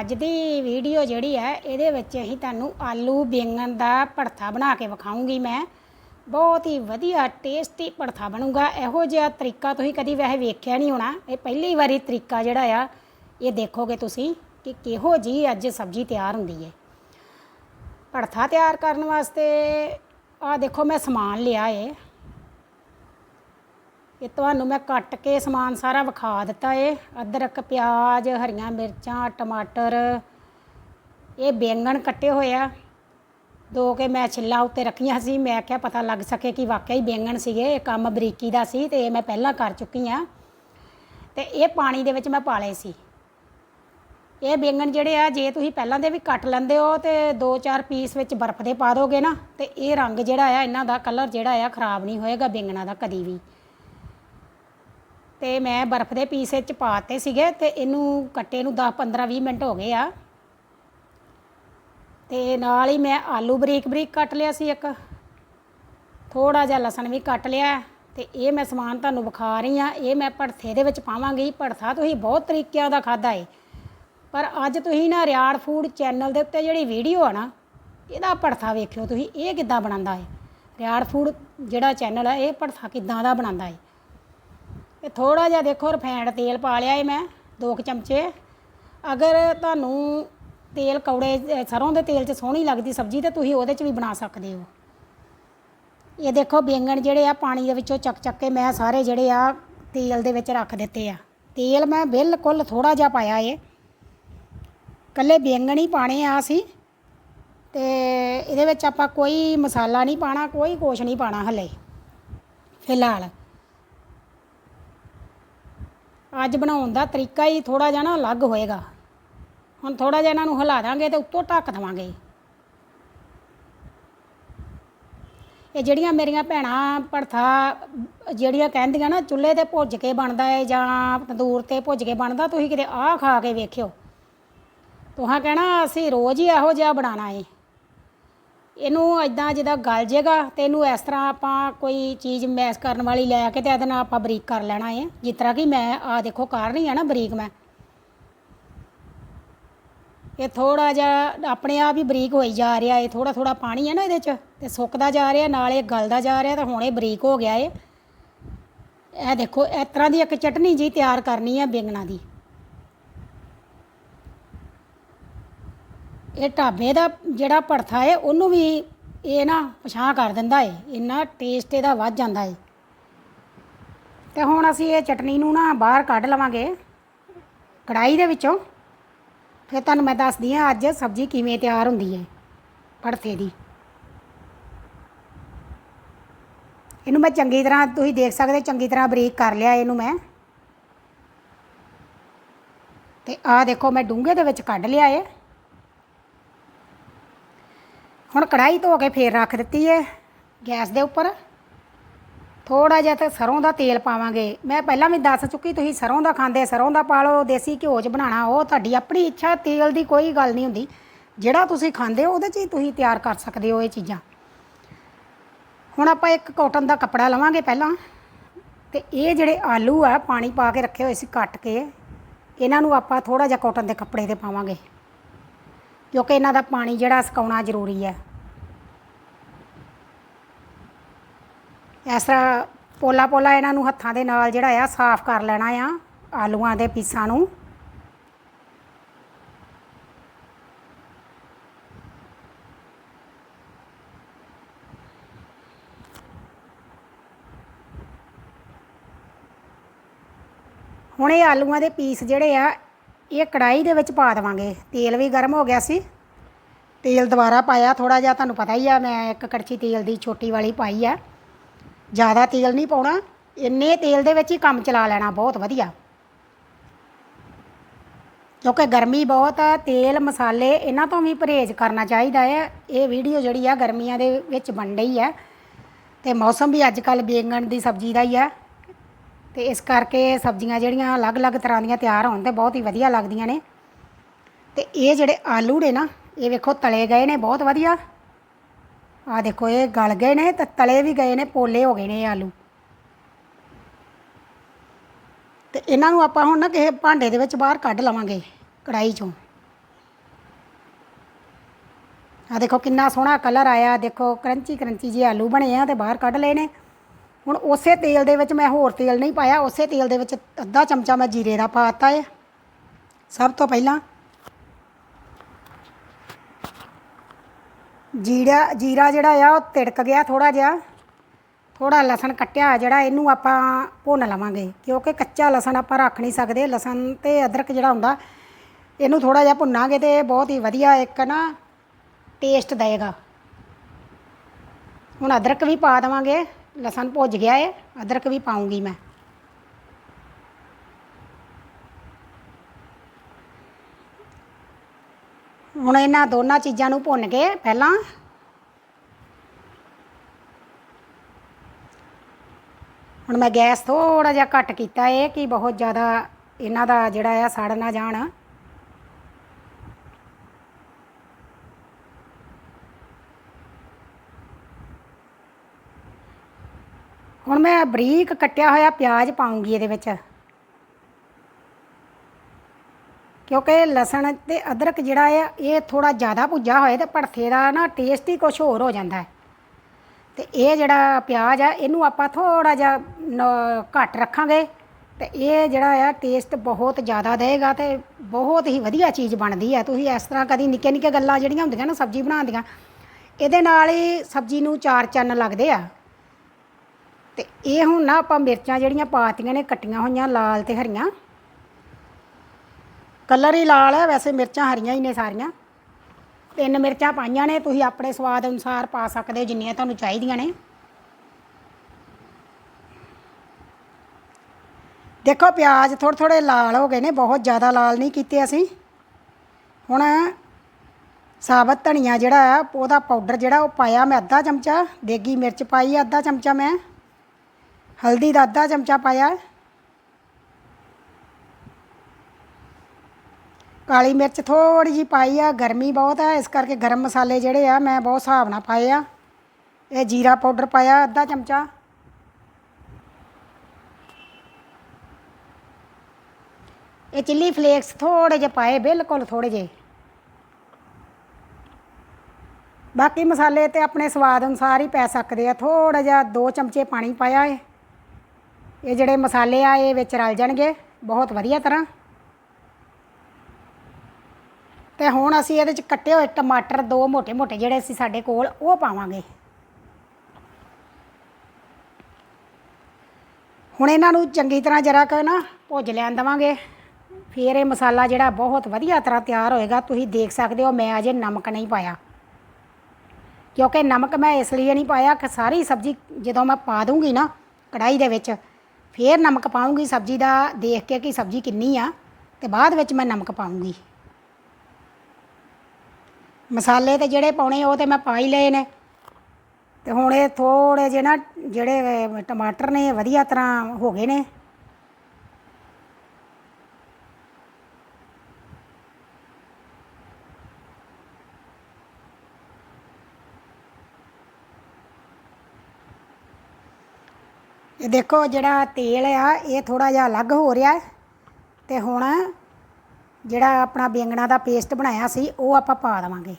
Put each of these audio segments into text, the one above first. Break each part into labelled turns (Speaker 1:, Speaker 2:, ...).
Speaker 1: ਅੱਜ ਦੀ ਵੀਡੀਓ ਜਿਹੜੀ ਹੈ, ਇਹਦੇ ਵਿੱਚ ਅਸੀਂ ਤੁਹਾਨੂੰ ਆਲੂ ਬੈਂਗਣ ਦਾ ਭੜਥਾ ਬਣਾ ਕੇ ਵਿਖਾਉਂਗੀ ਮੈਂ। ਬਹੁਤ ਹੀ ਵਧੀਆ ਟੇਸਟੀ ਭੜਥਾ ਬਣੂਗਾ। ਇਹੋ ਜਿਹਾ ਤਰੀਕਾ ਤੁਸੀਂ ਕਦੀ ਵੈਸੇ ਵੇਖਿਆ ਨਹੀਂ ਹੋਣਾ। ਇਹ ਪਹਿਲੀ ਵਾਰੀ ਤਰੀਕਾ ਜਿਹੜਾ ਆ, ਇਹ ਦੇਖੋਗੇ ਤੁਸੀਂ ਕਿ ਕਿਹੋ ਜੀ ਅੱਜ ਸਬਜ਼ੀ ਤਿਆਰ ਹੁੰਦੀ ਹੈ ਭੜਥਾ ਤਿਆਰ ਕਰਨ ਵਾਸਤੇ ਆ ਦੇਖੋ, ਮੈਂ ਸਮਾਨ ਲਿਆ ਏ। ਇਹ ਤੁਹਾਨੂੰ ਮੈਂ ਕੱਟ ਕੇ ਸਮਾਨ ਸਾਰਾ ਵਿਖਾ ਦਿੱਤਾ ਏ। ਅਦਰਕ, ਪਿਆਜ਼, ਹਰੀਆਂ ਮਿਰਚਾਂ, ਟਮਾਟਰ, ਇਹ ਬੈਂਗਣ ਕੱਟੇ ਹੋਏ ਆ। ਦੋ ਕੇ ਮੈਂ ਛਿੱਲਾ ਉੱਤੇ ਰੱਖੀਆਂ ਸੀ। ਮੈਂ ਕਿਹਾ ਪਤਾ ਲੱਗ ਸਕੇ ਕਿ ਵਾਕਿਆ ਹੀ ਬੈਂਗਣ ਸੀਗੇ। ਇਹ ਕੰਮ ਬਰੀਕੀ ਦਾ ਸੀ ਤੇ ਇਹ ਮੈਂ ਪਹਿਲਾਂ ਕਰ ਚੁੱਕੀ ਆ। ਤੇ ਇਹ ਪਾਣੀ ਦੇ ਵਿੱਚ ਮੈਂ ਪਾ ਲਏ ਸੀ। ਇਹ ਬੈਂਗਣ ਜਿਹੜੇ ਆ, ਜੇ ਤੁਸੀਂ ਪਹਿਲਾਂ ਦੇ ਵੀ ਕੱਟ ਲੈਂਦੇ ਹੋ ਤੇ 2-4 ਪੀਸ ਵਿੱਚ ਬਰਫ਼ ਦੇ ਪਾ ਦੋਗੇ ਨਾ, ਤੇ ਇਹ ਰੰਗ ਜਿਹੜਾ ਆ, ਇਹਨਾਂ ਦਾ ਕਲਰ ਜਿਹੜਾ ਆ, ਖਰਾਬ ਨਹੀਂ ਹੋਏਗਾ ਬੈਂਗਣਾਂ ਦਾ ਕਦੀ ਵੀ। ਤੇ ਮੈਂ ਬਰਫ਼ ਦੇ ਪੀਸ ਵਿੱਚ ਪਾਤੇ ਸੀਗੇ ਤੇ ਇਹਨੂੰ ਕੱਟੇ ਨੂੰ 10 15 20 ਮਿੰਟ ਹੋ ਗਏ ਆ। ਤੇ ਨਾਲ ਹੀ ਮੈਂ ਆਲੂ ਬਰੀਕ ਬਰੀਕ ਕੱਟ ਲਿਆ ਸੀ ਇੱਕ। ਥੋੜਾ ਜਿਹਾ ਲਸਣ ਵੀ ਕੱਟ ਲਿਆ ਤੇ ਇਹ ਮੈਂ ਸਮਾਨ ਤੁਹਾਨੂੰ ਵਿਖਾ ਰਹੀ ਆ ਇਹ ਮੈਂ ਭੜਥੇ ਦੇ ਵਿੱਚ ਪਾਵਾਂਗੀ। ਭੜਥਾ ਤੁਸੀਂ ਬਹੁਤ ਤਰੀਕਿਆਂ ਦਾ ਖਾਦਾ ਏ। ਪਰ ਅੱਜ ਤੁਸੀਂ ਨਾ ਰਿਆੜ ਫੂਡ ਚੈਨਲ ਦੇ ਉੱਤੇ ਜਿਹੜੀ ਵੀਡੀਓ ਆ ਨਾ, ਇਹਦਾ ਭੜਥਾ ਵੇਖਿਓ ਤੁਸੀਂ, ਇਹ ਕਿੱਦਾਂ ਬਣਾਉਂਦਾ ਏ? ਰਿਆੜ ਫੂਡ ਜਿਹੜਾ ਚੈਨਲ ਆ, ਇਹ ਭੜਥਾ ਕਿੱਦਾਂ ਦਾ ਬਣਾਉਂਦਾ ਏ? ਇਹ ਥੋੜਾ ਜਿਹਾ ਦੇਖੋ ਰਿਫਾਈਂਡ ਤੇਲ ਪਾ ਲਿਆ ਏ ਮੈਂ ਦੋ ਕੁ ਚਮਚੇ। ਅਗਰ ਤੁਹਾਨੂੰ ਤੇਲ ਕੌੜੇ ਅ, ਸਰੋਂ ਦੇ ਤੇਲ 'ਚ ਸੋਹਣੀ ਲੱਗਦੀ ਸਬਜ਼ੀ ਤੇ ਤੁਸੀਂ ਉਹਦੇ 'ਚ ਵੀ ਬਣਾ ਸਕਦੇ ਹੋ। ਇਹ ਦੇਖੋ ਬੈਂਗਣ ਜਿਹੜੇ ਆ ਪਾਣੀ ਦੇ ਵਿੱਚੋਂ ਚੱਕ ਚੱਕ ਕੇ ਮੈਂ ਸਾਰੇ ਜਿਹੜੇ ਆ ਤੇਲ ਦੇ ਵਿੱਚ ਰੱਖ ਦਿੱਤੇ ਆ। ਤੇਲ ਮੈਂ ਬਿਲਕੁਲ ਥੋੜਾ ਜਿਹਾ ਪਾਇਆ ਏ। ਕੱਲੇ ਬੈਂਗਣ ਹੀ ਪਾਣੇ ਆ ਅਸੀਂ। ਤੇ ਇਹਦੇ ਵਿੱਚ ਆਪਾਂ ਕੋਈ ਮਸਾਲਾ ਨਹੀਂ ਪਾਣਾ ਕੋਈ ਕੁਛ ਨਹੀਂ ਪਾਣਾ ਹਲੇ। ਫਿਲਹਾਲ। ਅੱਜ ਬਣਾਉਣ ਦਾ ਤਰੀਕਾ ਹੀ ਥੋੜਾ ਜਿਹਾ ਨਾ ਅਲੱਗ ਹੋਏਗਾ। ਹੁਣ ਥੋੜਾ ਜਿਹਾ ਇਹਨਾਂ ਨੂੰ ਹਿਲਾ ਦਾਂਗੇ ਤੇ ਉੱਤੋਂ ਢੱਕ ਦੇਵਾਂਗੇ। ਇਹ ਜਿਹੜੀਆਂ ਮੇਰੀਆਂ ਭੈਣਾਂ ਭੜਥਾ ਜਿਹੜੀਆਂ ਕਹਿੰਦੀਆਂ ਨਾ, ਚੁੱਲ੍ਹੇ ਤੇ ਭੁੱਜ ਕੇ ਬਣਦਾ ਹੈ ਜਾਂ ਤੰਦੂਰ ਤੇ ਭੁੱਜ ਕੇ ਬਣਦਾ, ਤੁਸੀਂ ਕਿਤੇ ਆਹ ਖਾ ਕੇ ਵੇਖਿਓ। ਤੁਹਾਂ ਕਹਿਣਾ ਅਸੀਂ ਰੋਜ਼ ਹੀ ਇਹੋ ਜਿਹਾ ਬਣਾਉਣਾ ਏ। ਇਹਨੂੰ ਇਦਾਂ ਜਿੱਦਾਂ ਗਲ ਜੇਗਾ ਤੇ ਇਹਨੂੰ ਇਸ ਤਰ੍ਹਾਂ ਆਪਾਂ ਕੋਈ ਚੀਜ਼ ਮੈਸ਼ ਕਰਨ ਵਾਲੀ ਲੈ ਕੇ ਤੇ ਇਹਦੇ ਨਾਲ ਆਪਾਂ ਬਰੀਕ ਕਰ ਲੈਣਾ ਏ। ਜਿਸ ਤਰ੍ਹਾਂ ਕਿ ਮੈਂ ਆ ਦੇਖੋ ਕਰ ਰਹੀ ਆ ਨਾ ਬਰੀਕ ਮੈਂ। ਇਹ ਥੋੜਾ ਜਿਹਾ ਆਪਣੇ ਆਪ ਹੀ ਬਰੀਕ ਹੋਈ ਜਾ ਰਿਹਾ ਏ ਥੋੜਾ ਥੋੜਾ ਪਾਣੀ ਹੈ ਨਾ ਇਹਦੇ 'ਚ ਤੇ ਸੁੱਕਦਾ ਜਾ ਰਿਹਾ, ਨਾਲ ਇਹ ਗਲਦਾ ਜਾ ਰਿਹਾ ਤਾਂ ਹੁਣ ਇਹ ਬਰੀਕ ਹੋ ਗਿਆ ਏ। ਇਹ ਦੇਖੋ, ਇਸ ਤਰ੍ਹਾਂ ਦੀ ਇੱਕ ਚਟਨੀ ਜੀ ਤਿਆਰ ਕਰਨੀ ਹੈ ਬੈਂਗਣਾ ਦੀ। ਇਹ ਢਾਬੇ ਦਾ ਜਿਹੜਾ ਭੜਥਾ ਏ, ਉਹਨੂੰ ਵੀ ਇਹ ਨਾ ਪਛਾਣ ਕਰ ਦਿੰਦਾ ਏ। ਇੰਨਾ ਟੇਸਟ ਇਹਦਾ ਵੱਧ ਜਾਂਦਾ ਏ। ਤੇ ਹੁਣ ਅਸੀਂ ਇਹ ਚਟਨੀ ਨੂੰ ਨਾ ਬਾਹਰ ਕੱਢ ਲਵਾਂਗੇ ਕੜਾਈ ਦੇ ਵਿੱਚੋਂ। ਫਿਰ ਤੁਹਾਨੂੰ ਮੈਂ ਦੱਸਦੀ ਹਾਂ ਅੱਜ ਸਬਜ਼ੀ ਕਿਵੇਂ ਤਿਆਰ ਹੁੰਦੀ ਹੈ ਭੜਥੇ ਦੀ। ਇਹਨੂੰ ਮੈਂ ਚੰਗੀ ਤਰ੍ਹਾਂ, ਤੁਸੀਂ ਦੇਖ ਸਕਦੇ ਚੰਗੀ ਤਰ੍ਹਾਂ ਬਰੀਕ ਕਰ ਲਿਆ ਇਹਨੂੰ ਮੈਂ। ਤੇ ਆਹ ਦੇਖੋ, ਮੈਂ ਡੂੰਘੇ ਦੇ ਵਿੱਚ ਕੱਢ ਲਿਆ ਏ। ਹੁਣ ਕੜਾਈ ਧੋ ਕੇ ਫੇਰ ਰੱਖ ਦਿੱਤੀ ਹੈ ਗੈਸ ਦੇ ਉੱਪਰ। ਥੋੜਾ ਜਿਹਾ ਤੇ ਸਰੋਂ ਦਾ ਤੇਲ ਪਾਵਾਂਗੇ। ਮੈਂ ਪਹਿਲਾਂ ਵੀ ਦੱਸ ਚੁੱਕੀ, ਤੁਸੀਂ ਸਰੋਂ ਦਾ ਖਾਂਦੇ ਸਰੋਂ ਦਾ ਪਾ ਲਓ, ਦੇਸੀ ਘਿਓ 'ਚ ਬਣਾਉਣਾ, ਉਹ ਤੁਹਾਡੀ ਆਪਣੀ ਇੱਛਾ, ਤੇਲ ਦੀ ਕੋਈ ਗੱਲ ਨਹੀਂ ਹੁੰਦੀ। ਜਿਹੜਾ ਤੁਸੀਂ ਖਾਂਦੇ ਹੋ, ਉਹਦੇ 'ਚ ਹੀ ਤੁਸੀਂ ਤਿਆਰ ਕਰ ਸਕਦੇ ਹੋ ਇਹ ਚੀਜ਼ਾਂ। ਹੁਣ ਆਪਾਂ ਇੱਕ ਕਾਟਨ ਦਾ ਕੱਪੜਾ ਲਵਾਂਗੇ ਪਹਿਲਾਂ। ਤੇ ਇਹ ਜਿਹੜੇ ਆਲੂ ਆ, ਪਾਣੀ ਪਾ ਕੇ ਰੱਖੇ ਹੋਏ ਸੀ, ਕੱਟ ਕੇ, ਇਹਨਾਂ ਨੂੰ ਆਪਾਂ ਥੋੜਾ ਜਿਹਾ ਕਾਟਨ ਦੇ ਕੱਪੜੇ ਤੇ ਪਾਵਾਂਗੇ। ਕਿਉਂਕਿ ਇਹਨਾਂ ਦਾ ਪਾਣੀ ਜਿਹੜਾ ਸੁਕਾਉਣਾ ਜ਼ਰੂਰੀ ਹੈ। ਇਸ ਤਰ੍ਹਾਂ ਪੋਲਾ ਪੋਲਾ ਇਹਨਾਂ ਨੂੰ ਹੱਥਾਂ ਦੇ ਨਾਲ ਜਿਹੜਾ ਆ ਸਾਫ਼ ਕਰ ਲੈਣਾ ਆ ਆਲੂਆਂ ਦੇ ਪੀਸਾਂ ਨੂੰ। ਹੁਣ ਇਹ ਆਲੂਆਂ ਦੇ ਪੀਸ ਜਿਹੜੇ ਆ ਇਹ ਕੜਾਈ ਦੇ ਵਿੱਚ ਪਾ ਦੇਵਾਂਗੇ। ਤੇਲ ਵੀ ਗਰਮ ਹੋ ਗਿਆ ਸੀ। ਤੇਲ ਦੁਬਾਰਾ ਪਾਇਆ ਥੋੜਾ ਜਿਹਾ, ਤੁਹਾਨੂੰ ਪਤਾ ਹੀ ਆ, ਮੈਂ ਇੱਕ ਕੜਛੀ ਤੇਲ ਦੀ ਛੋਟੀ ਵਾਲੀ ਪਾਈ ਆ। ਜ਼ਿਆਦਾ ਤੇਲ ਨਹੀਂ ਪਾਉਣਾ, ਇੰਨੇ ਤੇਲ ਦੇ ਵਿੱਚ ਹੀ ਕੰਮ ਚਲਾ ਲੈਣਾ, ਬਹੁਤ ਵਧੀਆ। ਕਿਉਂਕਿ ਗਰਮੀ ਬਹੁਤ ਆ, ਤੇਲ, ਮਸਾਲੇ, ਇਹਨਾਂ ਤੋਂ ਵੀ ਪਰਹੇਜ਼ ਕਰਨਾ ਚਾਹੀਦਾ ਹੈ ਇਹ ਵੀਡੀਓ ਜਿਹੜੀ ਆ, ਗਰਮੀਆਂ ਦੇ ਵਿੱਚ ਬਣ ਰਹੀ ਹੈ ਤੇ ਮੌਸਮ ਵੀ ਅੱਜ ਕੱਲ ਬੇਗਣ ਦੀ ਸਬਜ਼ੀ ਦਾ ਹੀ ਆ। ਤੇ ਇਸ ਕਰਕੇ ਸਬਜ਼ੀਆਂ ਜਿਹੜੀਆਂ ਅਲੱਗ-ਅਲੱਗ ਤਰ੍ਹਾਂ ਦੀਆਂ ਤਿਆਰ ਹੋਣ ਤੇ ਬਹੁਤ ਹੀ ਵਧੀਆ ਲੱਗਦੀਆਂ ਨੇ। ਤੇ ਇਹ ਜਿਹੜੇ ਆਲੂ ਨੇ ਨਾ, ਇਹ ਵੇਖੋ ਤਲੇ ਗਏ ਨੇ, ਬਹੁਤ ਵਧੀਆ। ਆ ਦੇਖੋ, ਇਹ ਗਲ ਗਏ ਨੇ ਤੇ ਤਲੇ ਵੀ ਗਏ ਨੇ, ਪੋਲੇ ਹੋ ਗਏ ਨੇ ਇਹ ਆਲੂ। ਤੇ ਇਹਨਾਂ ਨੂੰ ਆਪਾਂ ਹੁਣ ਨਾ ਕਿਸੇ ਭਾਂਡੇ ਦੇ ਵਿੱਚ ਬਾਹਰ ਕੱਢ ਲਵਾਂਗੇ ਕੜਾਈ ਚੋਂ। ਆ ਦੇਖੋ ਕਿੰਨਾ ਸੋਹਣਾ ਕਲਰ ਆਇਆ, ਦੇਖੋ ਕਰੰਚੀ ਕਰੰਚੀ ਜਿਹੇ ਆਲੂ ਬਣੇ ਆ ਤੇ ਬਾਹਰ ਕੱਢ ਲਏ ਨੇ। ਹੁਣ ਉਸੇ ਤੇਲ ਦੇ ਵਿੱਚ ਮੈਂ ਹੋਰ ਤੇਲ ਨਹੀਂ ਪਾਇਆ, ਉਸੇ ਤੇਲ ਦੇ ਵਿੱਚ ਅੱਧਾ ਚਮਚਾ ਮੈਂ ਜੀਰੇ ਦਾ ਪਾਤਾ ਹੈ ਸਭ ਤੋਂ ਪਹਿਲਾਂ ਜੀਰਾ ਜੀਰਾ ਜਿਹੜਾ ਆ, ਉਹ ਤਿੜਕ ਗਿਆ ਥੋੜਾ ਜਿਹਾ। ਥੋੜਾ ਲਸਣ ਕੱਟਿਆ, ਜਿਹੜਾ ਇਹਨੂੰ ਆਪਾਂ ਭੁੰਨ ਲਵਾਂਗੇ, ਕਿਉਂਕਿ ਕੱਚਾ ਲਸਣ ਆਪਾਂ ਰੱਖ ਨਹੀਂ ਸਕਦੇ। ਲਸਣ ਤੇ ਅਦਰਕ ਜਿਹੜਾ ਹੁੰਦਾ, ਇਹਨੂੰ ਥੋੜਾ ਜਿਹਾ ਭੁੰਨਾਂਗੇ ਤੇ ਇਹ ਬਹੁਤ ਹੀ ਵਧੀਆ ਇੱਕ ਨਾ ਟੇਸਟ ਦੇਗਾ ਹੁਣ ਅਦਰਕ ਵੀ ਪਾ ਦੇਵਾਂਗੇ। ਲਸਣ ਭੁੱਜ ਗਿਆ ਏ, ਅਦਰਕ ਵੀ ਪਾਉਂਗੀ ਮੈਂ। ਹੁਣ ਇਹਨਾਂ ਦੋਨਾਂ ਚੀਜ਼ਾਂ ਨੂੰ ਭੁੰਨ ਕੇ ਪਹਿਲਾਂ ਹੁਣ ਮੈਂ ਗੈਸ ਥੋੜਾ ਜਿਹਾ ਘੱਟ ਕੀਤਾ ਏ, ਕਿ ਬਹੁਤ ਜ਼ਿਆਦਾ ਇਹਨਾਂ ਦਾ ਜਿਹੜਾ ਆ ਸੜ ਨਾ ਜਾਣ। ਹੁਣ ਮੈਂ ਬਰੀਕ ਕੱਟਿਆ ਹੋਇਆ ਪਿਆਜ਼ ਪਾਉਂਗੀ ਇਹਦੇ ਵਿੱਚ। ਕਿਉਂਕਿ ਲਸਣ ਤੇ ਅਦਰਕ ਜਿਹੜਾ ਆ, ਇਹ ਥੋੜਾ ਜ਼ਿਆਦਾ ਭੁੱਜਾ ਹੋਏ ਤੇ ਭੜਥੇ ਦਾ ਨਾ ਟੇਸਟ ਹੀ ਕੁਝ ਹੋਰ ਹੋ ਜਾਂਦਾ ਹੈ। ਤੇ ਇਹ ਜਿਹੜਾ ਪਿਆਜ਼ ਆ, ਇਹਨੂੰ ਆਪਾਂ ਥੋੜਾ ਜਿਹਾ ਘੱਟ ਰੱਖਾਂਗੇ ਤੇ ਇਹ ਜਿਹੜਾ ਆ ਟੇਸਟ ਬਹੁਤ ਜ਼ਿਆਦਾ ਦੇਗਾ ਤੇ ਬਹੁਤ ਹੀ ਵਧੀਆ ਚੀਜ਼ ਬਣਦੀ ਆ। ਤੁਸੀਂ ਇਸ ਤਰ੍ਹਾਂ ਕਦੀ ਨਿੱਕੇ ਨਿੱਕੇ ਗੱਲਾਂ ਜਿਹੜੀਆਂ ਹੁੰਦੀਆਂ ਨਾ ਸਬਜ਼ੀ ਬਣਾਉਣ ਦੀਆਂ, ਇਹਦੇ ਨਾਲ ਹੀ ਸਬਜ਼ੀ ਨੂੰ ਚਾਰ ਚੰਨ ਲੱਗਦੇ ਆ। ਤੇ ਇਹ ਹੁਣ ਨਾ ਆਪਾਂ ਮਿਰਚਾਂ ਜਿਹੜੀਆਂ ਪਾਤੀਆਂ ਨੇ, ਕੱਟੀਆਂ ਹੋਈਆਂ ਲਾਲ ਤੇ ਹਰੀਆਂ। ਕਲਰ ਹੀ ਲਾਲ ਹੈ, ਵੈਸੇ ਮਿਰਚਾਂ ਹਰੀਆਂ ਹੀ ਨੇ ਸਾਰੀਆਂ। ਤਿੰਨ ਮਿਰਚਾਂ ਪਾਈਆਂ ਨੇ, ਤੁਸੀਂ ਆਪਣੇ ਸਵਾਦ ਅਨੁਸਾਰ ਪਾ ਸਕਦੇ ਹੋ, ਜਿੰਨੀਆਂ ਤੁਹਾਨੂੰ ਚਾਹੀਦੀਆਂ ਨੇ। ਦੇਖੋ, ਪਿਆਜ਼ ਥੋੜ੍ਹੇ ਥੋੜ੍ਹੇ ਲਾਲ ਹੋ ਗਏ ਨੇ, ਬਹੁਤ ਜ਼ਿਆਦਾ ਲਾਲ ਨਹੀਂ ਕੀਤੇ ਅਸੀਂ। ਹੁਣ ਸਾਬਤ ਧਨੀਆ ਜਿਹੜਾ ਆ, ਉਹਦਾ ਪਾਊਡਰ ਜਿਹੜਾ ਉਹ ਪਾਇਆ ਮੈਂ ਅੱਧਾ ਚਮਚਾ, ਦੇਗੀ ਮਿਰਚ ਪਾਈ ਅੱਧਾ ਚਮਚਾ ਮੈਂ। ਹਲਦੀ ਦਾ ਅੱਧਾ ਚਮਚਾ ਪਾਇਆ। ਕਾਲੀ ਮਿਰਚ ਥੋੜੀ ਜੀ ਪਾਈ ਆ, ਗਰਮੀ ਬਹੁਤ ਆ, ਇਸ ਕਰਕੇ ਗਰਮ ਮਸਾਲੇ ਜਿਹੜੇ ਆ ਮੈਂ ਬਹੁਤ ਹਿਸਾਬ ਨਾਲ ਪਾਏ ਆ। ਇਹ ਜੀਰਾ ਪਾਊਡਰ ਪਾਇਆ ਅੱਧਾ ਚਮਚਾ। ਇਹ ਚਿੱਲੀ ਫਲੇਕਸ ਥੋੜੇ ਜਿਹੇ ਪਾਏ, ਬਿਲਕੁਲ ਥੋੜੇ ਜਿਹੇ। ਬਾਕੀ ਮਸਾਲੇ ਤੇ ਆਪਣੇ ਸਵਾਦ ਅਨੁਸਾਰ ਹੀ ਪੈ ਸਕਦੇ ਆ। ਥੋੜਾ ਜਿਹਾ 2 ਚਮਚੇ ਪਾਣੀ ਪਾਇਆ ਏ। ਇਹ ਜਿਹੜੇ ਮਸਾਲੇ ਆ, ਇਹ ਵਿੱਚ ਰਲ ਜਾਣਗੇ। ਬਹੁਤ ਵਧੀਆ ਤਰ੍ਹਾਂ। ਤੇ ਹੁਣ ਅਸੀਂ ਇਹਦੇ 'ਚ ਕੱਟੇ ਹੋਏ ਟਮਾਟਰ, ਦੋ ਮੋٹے-ਮੋٹے ਜਿਹੜੇ ਸੀ ਸਾਡੇ ਕੋਲ, ਉਹ ਪਾਵਾਂਗੇ। ਹੁਣ ਇਹਨਾਂ ਨੂੰ ਚੰਗੀ ਤਰ੍ਹਾਂ ਜਰਾ ਕ ਨਾ ਭੁੱਜ ਲੈਣ ਦਵਾਂਗੇ। ਫਿਰ ਇਹ ਮਸਾਲਾ ਜਿਹੜਾ ਬਹੁਤ ਵਧੀਆ ਤਰ੍ਹਾਂ ਤਿਆਰ ਹੋਏਗਾ। ਤੁਸੀਂ ਦੇਖ ਸਕਦੇ ਹੋ, ਮੈਂ ਅਜੇ ਨਮਕ ਨਹੀਂ ਪਾਇਆ। ਕਿਉਂਕਿ ਨਮਕ ਮੈਂ ਇਸ ਲਈ ਨਹੀਂ ਪਾਇਆ ਕਿ ਸਾਰੀ ਸਬਜ਼ੀ ਜਦੋਂ ਮੈਂ ਪਾ ਦੂੰਗੀ ਨਾ ਕੜਾਈ ਦੇ ਵਿੱਚ ਫਿਰ ਨਮਕ ਪਾਉਂਗੀ ਸਬਜ਼ੀ ਦਾ, ਦੇਖ ਕੇ ਕਿ ਸਬਜ਼ੀ ਕਿੰਨੀ ਆ, ਤੇ ਬਾਅਦ ਵਿੱਚ ਮੈਂ ਨਮਕ ਪਾਉਂਗੀ। ਮਸਾਲੇ ਤੇ ਜਿਹੜੇ ਪਾਉਣੇ ਉਹ ਤੇ ਮੈਂ ਪਾ ਹੀ ਲਏ ਨੇ। ਤੇ ਹੁਣ ਇਹ ਥੋੜੇ ਜਿਹੇ ਨਾ, ਜਿਹੜੇ ਟਮਾਟਰ ਨੇ, ਵਧੀਆ ਤਰ੍ਹਾਂ ਹੋ ਗਏ ਨੇ। ਦੇਖੋ ਜਿਹੜਾ ਤੇਲ ਆ, ਇਹ ਥੋੜਾ ਜਿਹਾ ਅਲੱਗ ਹੋ ਰਿਹਾ ਹੈ। ਤੇ ਹੁਣ ਜਿਹੜਾ ਆਪਣਾ ਬੈਂਗਣਾ ਦਾ ਪੇਸਟ ਬਣਾਇਆ ਸੀ, ਉਹ ਆਪਾਂ ਪਾ ਦੇਵਾਂਗੇ।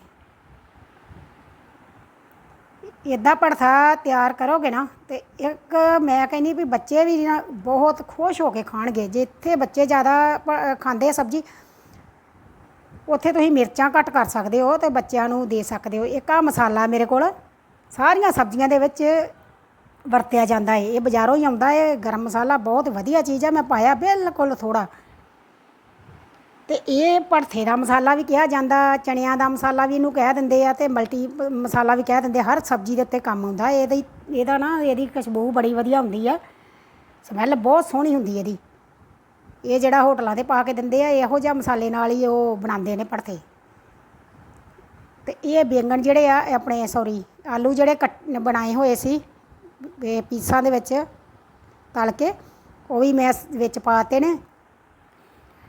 Speaker 1: ਇਦਾਂ ਭੜਥਾ ਤਿਆਰ ਕਰੋਗੇ ਨਾ, ਤੇ ਇੱਕ ਮੈਂ ਕਹਿੰਦੀ ਵੀ ਬੱਚੇ ਵੀ ਨਾ ਬਹੁਤ ਖੁਸ਼ ਹੋ ਕੇ ਖਾਣਗੇ। ਜਿੱਥੇ ਬੱਚੇ ਜ਼ਿਆਦਾ ਖਾਂਦੇ ਆ ਸਬਜ਼ੀ, ਉੱਥੇ ਤੁਸੀਂ ਮਿਰਚਾਂ ਘੱਟ ਕਰ ਸਕਦੇ ਹੋ ਤੇ ਬੱਚਿਆਂ ਨੂੰ ਦੇ ਸਕਦੇ ਹੋ। ਇੱਕ ਆ ਮਸਾਲਾ ਮੇਰੇ ਕੋਲ, ਸਾਰੀਆਂ ਸਬਜ਼ੀਆਂ ਦੇ ਵਿੱਚ ਵਰਤਿਆ ਜਾਂਦਾ ਹੈ ਇਹ ਬਾਜ਼ਾਰੋਂ ਹੀ ਆਉਂਦਾ ਹੈ ਗਰਮ ਮਸਾਲਾ ਬਹੁਤ ਵਧੀਆ ਚੀਜ਼ ਹੈ ਮੈਂ ਪਾਇਆ ਬਿਲਕੁਲ ਥੋੜਾ ਤੇ ਇਹ ਭੜਥੇ ਦਾ ਮਸਾਲਾ ਵੀ ਕਿਹਾ ਜਾਂਦਾ। ਚਣਿਆਂ ਦਾ ਮਸਾਲਾ ਵੀ ਇਹਨੂੰ ਕਹਿ ਦਿੰਦੇ ਆ ਤੇ ਮਲਟੀ ਮਸਾਲਾ ਵੀ ਕਹਿ ਦਿੰਦੇ। ਹਰ ਸਬਜ਼ੀ ਦੇ ਉੱਤੇ ਕੰਮ ਆਉਂਦਾ। ਇਹਦਾ ਇਹਦਾ ਨਾ, ਇਹਦੀ ਖੁਸ਼ਬੂ ਬੜੀ ਵਧੀਆ ਹੁੰਦੀ ਆ। ਸਮੈਲ ਬਹੁਤ ਸੋਹਣੀ ਹੁੰਦੀ ਇਹਦੀ। ਇਹ ਜਿਹੜਾ ਹੋਟਲਾਂ ਤੇ ਪਾ ਕੇ ਦਿੰਦੇ ਆ, ਇਹੋ ਜਿਹਾ ਮਸਾਲੇ ਨਾਲ ਹੀ ਉਹ ਬਣਾਉਂਦੇ ਨੇ ਭੜਥੇ। ਤੇ ਇਹ ਬੈਂਗਣ ਜਿਹੜੇ ਆ ਆਪਣੇ ਸੌਰੀ ਆਲੂ ਜਿਹੜੇ ਕੱਟ, ਬਣਾਏ ਹੋਏ ਸੀ ਪੀਸਾਂ ਦੇ ਵਿੱਚ ਤਲ ਕੇ ਉਹ ਵੀ ਮੈਂ ਵਿੱਚ ਪਾਤੇ ਨੇ।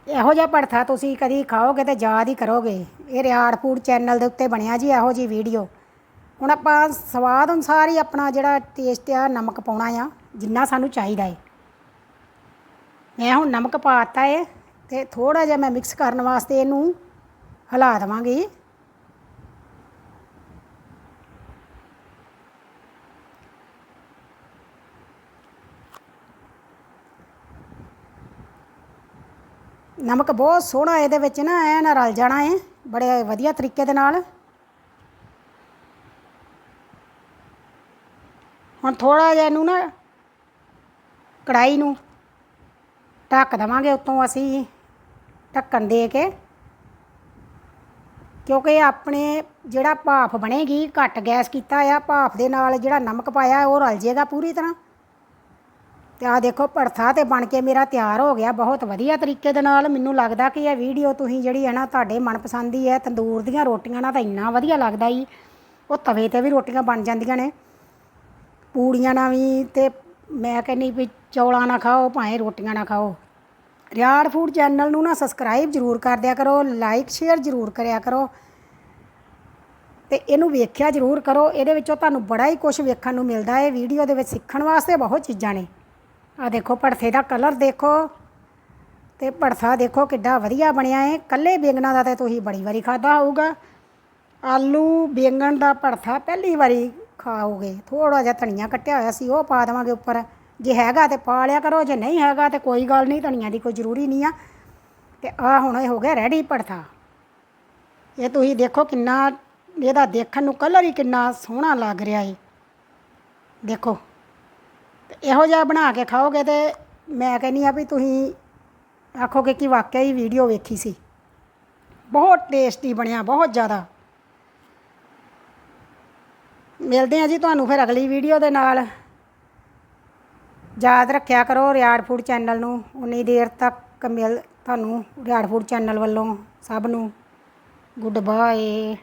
Speaker 1: ਇਹੋ ਜਿਹਾ ਭੜਥਾ ਤੁਸੀਂ ਕਦੀ ਖਾਓਗੇ ਤੇ ਯਾਦ ਹੀ ਕਰੋਗੇ। ਇਹ ਰਿਆੜ ਫੂਡ ਚੈਨਲ ਦੇ ਉੱਤੇ ਬਣਿਆ ਜੀ ਇਹੋ ਜੀ ਵੀਡੀਓ। ਹੁਣ ਆਪਾਂ ਸਵਾਦ ਅਨੁਸਾਰ ਹੀ ਆਪਣਾ ਜਿਹੜਾ ਟੇਸਟ ਆ, ਨਮਕ ਪਾਉਣਾ ਆ, ਜਿੰਨਾ ਸਾਨੂੰ ਚਾਹੀਦਾ ਹੈ ਮੈਂ ਹੁਣ ਨਮਕ ਪਾਤਾ ਏ ਤੇ ਥੋੜਾ ਜਿਹਾ ਮੈਂ ਮਿਕਸ ਕਰਨ ਵਾਸਤੇ ਇਹਨੂੰ ਹਿਲਾ ਦੇਵਾਂਗੀ। ਨਮਕ ਬਹੁਤ ਸੋਹਣਾ ਇਹਦੇ ਵਿੱਚ ਨਾ ਐ ਨਾ ਰਲ ਜਾਣਾ ਏ ਬੜੇ ਵਧੀਆ ਤਰੀਕੇ ਦੇ ਨਾਲ। ਹੁਣ ਥੋੜਾ ਜਿਹਾ ਇਹਨੂੰ ਨਾ ਕੜਾਈ ਨੂੰ ਢੱਕ ਦਵਾਂਗੇ ਉੱਤੋਂ ਅਸੀਂ ਢੱਕਣ ਦੇ ਕੇ। ਕਿਉਂਕਿ ਆਪਣੇ ਜਿਹੜਾ ਭਾਫ ਬਣੇਗੀ, ਘੱਟ ਗੈਸ ਕੀਤਾ ਆ, ਭਾਫ ਦੇ ਨਾਲ ਜਿਹੜਾ ਨਮਕ ਪਾਇਆ, ਉਹ ਰਲ ਜਾਏਗਾ ਪੂਰੀ ਤਰ੍ਹਾਂ। ਤੇ ਆ ਦੇਖੋ ਭੜਥਾ ਤੇ ਬਣ ਕੇ ਮੇਰਾ ਤਿਆਰ ਹੋ ਗਿਆ, ਬਹੁਤ ਵਧੀਆ ਤਰੀਕੇ ਦੇ ਨਾਲ। ਮੈਨੂੰ ਲੱਗਦਾ ਕਿ ਇਹ ਵੀਡੀਓ ਤੁਸੀਂ ਜਿਹੜੀ ਹੈ ਨਾ, ਤੁਹਾਡੇ ਮਨਪਸੰਦ ਦੀ ਹੈ, ਤੰਦੂਰ ਦੀਆਂ ਰੋਟੀਆਂ ਨਾਲ ਤਾਂ ਇੰਨਾ ਵਧੀਆ ਲੱਗਦਾ ਈ ਉਹ ਤਵੇ ਤੇ ਵੀ ਰੋਟੀਆਂ ਬਣ ਜਾਂਦੀਆਂ ਨੇ। ਪੂੜੀਆਂ ਨਾਲ ਵੀ ਤੇ ਮੈਂ ਕਹਿੰਨੀ ਵੀ ਚੌਲਾਂ ਨਾ ਖਾਓ, ਭਾਵੇਂ ਰੋਟੀਆਂ ਨਾ ਖਾਓ। ਰਿਆੜ ਫੂਡ ਚੈਨਲ ਨੂੰ ਨਾ ਸਬਸਕ੍ਰਾਈਬ ਜ਼ਰੂਰ ਕਰ ਦਿਆ ਕਰੋ ਲਾਈਕ ਸ਼ੇਅਰ ਜ਼ਰੂਰ ਕਰਿਆ ਕਰੋ। ਤੇ ਇਹਨੂੰ ਵੇਖਿਆ ਜ਼ਰੂਰ ਕਰੋ, ਇਹਦੇ ਵਿੱਚੋਂ ਤੁਹਾਨੂੰ ਬੜਾ ਹੀ ਕੁਝ ਵੇਖਣ ਨੂੰ ਮਿਲਦਾ ਹੈ। ਵੀਡੀਓ ਦੇ ਵਿੱਚ ਸਿੱਖਣ ਵਾਸਤੇ ਬਹੁਤ ਚੀਜ਼ਾਂ ਨੇ। ਆ ਦੇਖੋ ਭੜਥੇ ਦਾ ਕਲਰ ਦੇਖੋ। ਤੇ ਭੜਥਾ ਦੇਖੋ, ਕਿੱਡਾ ਵਧੀਆ ਬਣਿਆ ਹੈ ਕੱਲੇ ਬੇਂਗਣਾ ਦਾ ਤਾਂ ਤੁਸੀਂ ਬੜੀ ਵਾਰੀ ਖਾਦਾ ਹੋਊਗਾ। ਆਲੂ ਬੇਂਗਣ ਦਾ ਭੜਥਾ ਪਹਿਲੀ ਵਾਰੀ ਖਾਓਗੇ। ਥੋੜਾ ਜਿਹਾ ਧਨੀਆ ਕੱਟਿਆ ਹੋਇਆ ਸੀ, ਉਹ ਪਾ ਦੇਵਾਂਗੇ ਉੱਪਰ। ਜੇ ਹੈਗਾ ਤੇ ਪਾ ਲਿਆ ਕਰੋ, ਜੇ ਨਹੀਂ ਹੈਗਾ ਤੇ ਕੋਈ ਗੱਲ ਨਹੀਂ, ਧਨੀਆ ਦੀ ਕੋਈ ਜ਼ਰੂਰੀ ਨਹੀਂ ਆ। ਤੇ ਆ ਹੁਣ ਇਹ ਹੋ ਗਿਆ ਰੈਡੀ ਭੜਥਾ ਇਹ ਤੁਸੀਂ ਦੇਖੋ ਕਿੰਨਾ, ਇਹਦਾ ਦੇਖਣ ਨੂੰ ਕਲਰ ਹੀ ਕਿੰਨਾ ਸੋਹਣਾ ਲੱਗ ਰਿਹਾ ਏ। ਦੇਖੋ। ਇਹੋ ਜਿਹਾ ਬਣਾ ਕੇ ਖਾਓਗੇ ਤੇ ਮੈਂ ਕਹਿੰਨੀ ਆ ਵੀ ਤੁਸੀਂ ਆਖੋਗੇ ਕਿ ਵਾਕਿਆ ਹੀ ਵੀਡੀਓ ਵੇਖੀ ਸੀ। ਬਹੁਤ ਟੇਸਟੀ ਬਣਿਆ, ਬਹੁਤ ਜ਼ਿਆਦਾ। ਮਿਲਦੇ ਆ ਜੀ ਤੁਹਾਨੂੰ ਫਿਰ ਅਗਲੀ ਵੀਡੀਓ ਦੇ ਨਾਲ। ਯਾਦ ਰੱਖਿਆ ਕਰੋ ਰਿਆੜ ਫੂਡ ਚੈਨਲ ਨੂੰ, ਉਨੀ ਦੇਰ ਤੱਕ ਮਿਲ ਤੁਹਾਨੂੰ ਰਿਆੜ ਫੂਡ ਚੈਨਲ ਵੱਲੋਂ ਸਭ ਨੂੰ। Good bye